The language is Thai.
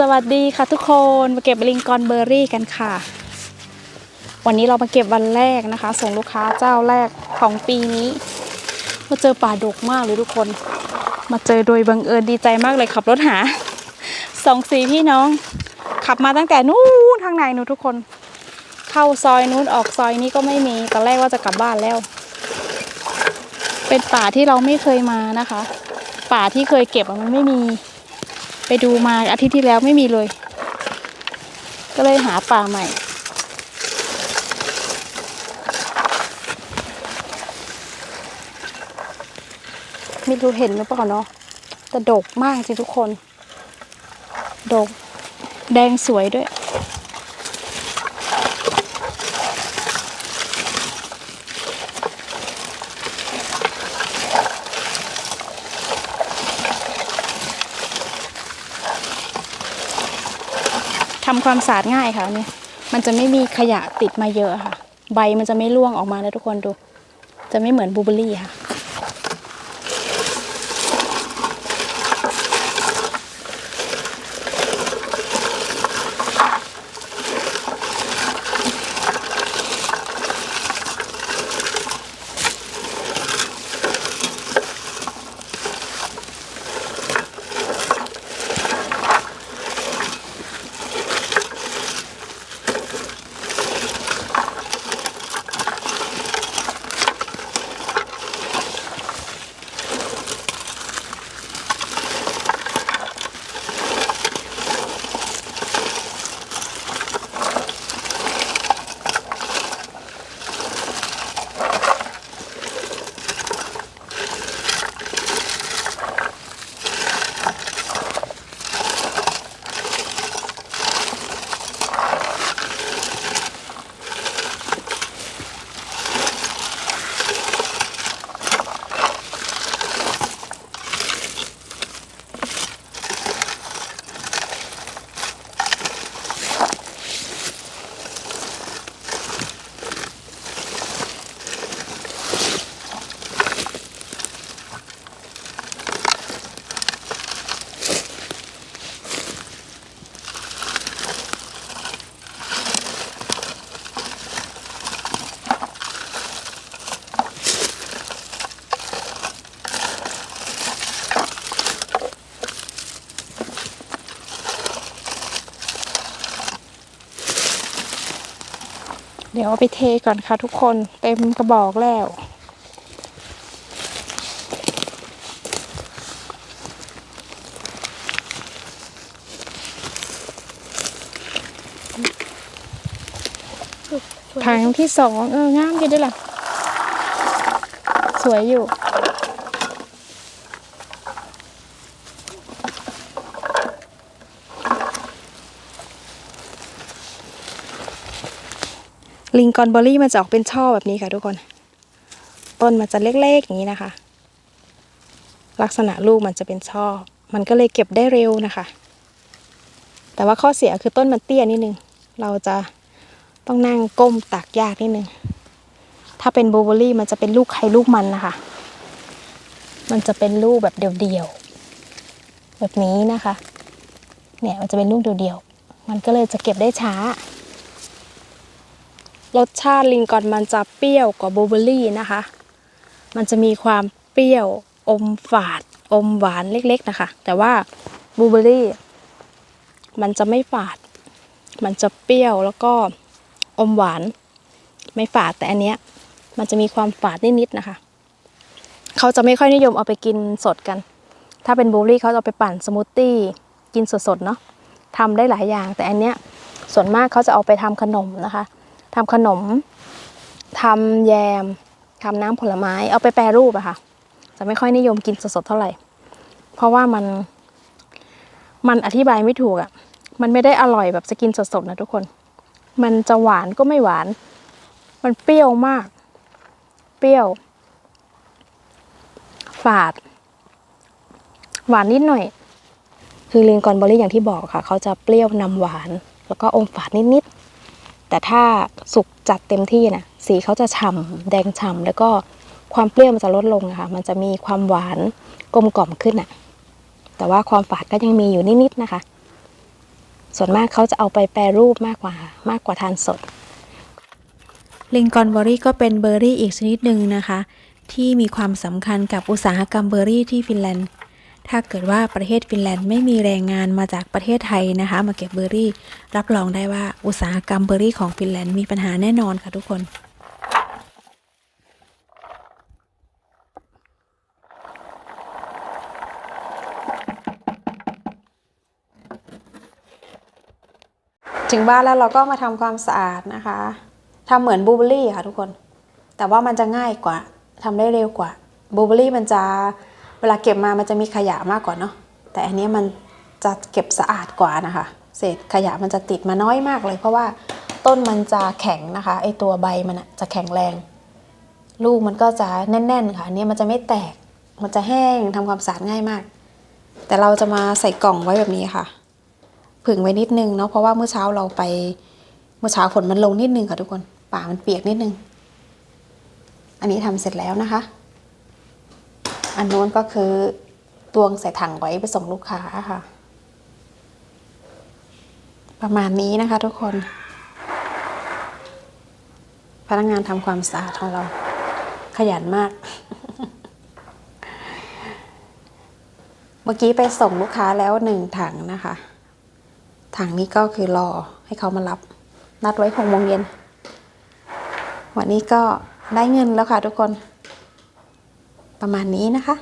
สวัสดีค่ะทุกคนมาเก็บลิงกอนเบอร์รี่กันค่ะ วันนี้เรามาเก็บวันแรกนะคะ ส่งลูกค้าเจ้าแรกของปีนี้มาเจอป่าดกมากเลยทุกคน มาเจอโดยบังเอิญดีใจมากเลยขับรถหาสองสีพี่น้อง ขับมาตั้งแต่นู้นทางไหนหนูทุกคน เข้าซอยนู้นออกซอยนี้ก็ไม่มีตอนแรกว่าจะกลับบ้านแล้ว เป็นป่าที่เราไม่เคยมานะคะ ป่าที่เคยเก็บมันไม่มี ไปดูมาอาทิตย์ที่แล้วไม่มีเลย ก็เลยหาป่าใหม่ ไม่รู้เห็นหรือเปล่าเนาะแต่ดกมากจริงทุกคน ดกแดงสวยด้วย ทำความสะอาดง่ายค่ะเนี่ยมันจะไม่มีขยะติดมาเยอะค่ะ ใบมันจะไม่ร่วงออกมานะทุกคนดู จะไม่เหมือนบูเบอรี่ค่ะ เดี๋ยวเอาไปเทก่อนค่ะทุกคนเต็มกระบอกแล้วถังที่สองเอองามอยู่ด้วยล่ะ สวยอยู่ ลิงกอนเบอรี่มันจะออกเป็นช่อแบบนี้ค่ะทุกคน ต้นมันจะเล็กๆอย่างนี้นะคะ ลักษณะลูกมันจะเป็นช่อ มันก็เลยเก็บได้เร็วนะคะ แต่ว่าข้อเสียคือต้นมันเตี้ยนิดนึง เราจะต้องนั่งก้มตักยากนิดนึง ถ้าเป็นบลูเบอร์รี่มันจะเป็นลูกใครลูกมันนะคะ มันจะเป็นลูกแบบเดี่ยวๆแบบนี้นะคะ เนี่ยมันจะเป็นลูกเดี่ยวๆ มันก็เลยจะเก็บได้ช้า รสชาติลิงกอนมันจะเปรี้ยวกว่าบลูเบอร์รี่นะคะ มันจะมีความเปรี้ยวอมฝาด อมหวานเล็ก ๆนะคะ แต่ว่าบลูเบอร์รี่มันจะไม่ฝาด มันจะเปรี้ยวแล้วก็อมหวาน ไม่ฝาดแต่อันเนี้ย มันจะมีความฝาดนิดๆนะคะ เขาจะไม่ค่อยนิยมเอาไปกินสดกัน ถ้าเป็นบลูเบอร์รี่เขาจะเอาไปปั่นสมูทตี้กินสดๆเนาะทำได้หลายอย่าง แต่อันเนี้ยส่วนมากเขาจะเอาไปทำขนมนะคะ ทำขนมทำแยมทำน้ำผลไม้เอาไปแปรรูปอะค่ะ จะไม่ค่อยนิยมกินสดๆเท่าไหร่ เพราะว่ามันมันอธิบายไม่ถูกอะมันไม่ได้อร่อยแบบจะกินสดๆนะทุกคน มันจะหวานก็ไม่หวาน มันเปรี้ยวมาก เปรี้ยว ฝาด หวานนิดหน่อย คือลิงกอนเบอรี่อย่างที่บอกค่ะ เขาจะเปรี้ยวนำหวาน แล้วก็อมฝาดนิดๆ แต่ถ้าสุกจัดเต็มที่นะสีเขาจะฉ่ำแดงฉ่ำแล้วก็ความเปรี้ยวมันจะลดลงนะคะมันจะมีความหวานกลมกล่อมขึ้นอะแต่ว่าความฝาดก็ยังมีอยู่นิดๆนะคะ ส่วนมากเขาจะเอาไปแปรรูปมากกว่ามากกว่าทานสดลิงกอนเบอรี่ก็เป็นเบอร์รี่อีกชนิดหนึ่งนะคะ ที่มีความสำคัญกับอุตสาหกรรมเบอร์รี่ที่ฟินแลนด์ ถ้าเกิดว่าประเทศฟินแลนด์ไม่มีแรงงานมาจากประเทศไทยนะคะ มาเก็บเบอร์รี่ รับรองได้ว่าอุตสาหกรรมเบอร์รี่ของฟินแลนด์มีปัญหาแน่นอนค่ะทุกคนถึงบ้านแล้วเราก็มาทำความสะอาดนะคะทำเหมือนบลูเบอร์รี่ค่ะทุกคน แต่ว่ามันจะง่ายกว่าทำได้เร็วกว่าบลูเบอร์รี่มันจะ ลาเก็บมามันจะมีขยะมากกว่าเนาะแต่อันนี้มันจะเก็บสะอาดกว่านะคะ เศษขยะมันจะติดมาน้อยมากเลย เพราะว่าต้นมันจะแข็งนะคะไอตัวใบมันจะแข็งแรง ลูกมันก็จะแน่น ๆ ค่ะอันนี้มันจะไม่แตกมันจะแห้งทำความสะอาดง่ายมาก แต่เราจะมาใส่กล่องไว้แบบนี้ค่ะ ผึ่งไว้นิดนึงเนาะเพราะว่าเมื่อเช้าเราไปเมื่อเช้าฝนมันลงนิดนึงค่ะทุกคนป่ามันเปียกนิดนึง อันนี้ทำเสร็จแล้วนะคะ อันโน้นก็คือตวงใส่ถังไว้ไปส่งลูกค้าค่ะ ประมาณนี้นะคะทุกคน พนักงานทำความสะอาดของเรา ขยันมาก เมื่อกี้ไปส่งลูกค้าแล้วหนึ่งถังนะคะ ถังนี้ก็คือรอให้เขามารับ นัดไว้หกโมงเย็น วันนี้ก็ได้เงินแล้วค่ะทุกคน ประมาณนี้นะคะ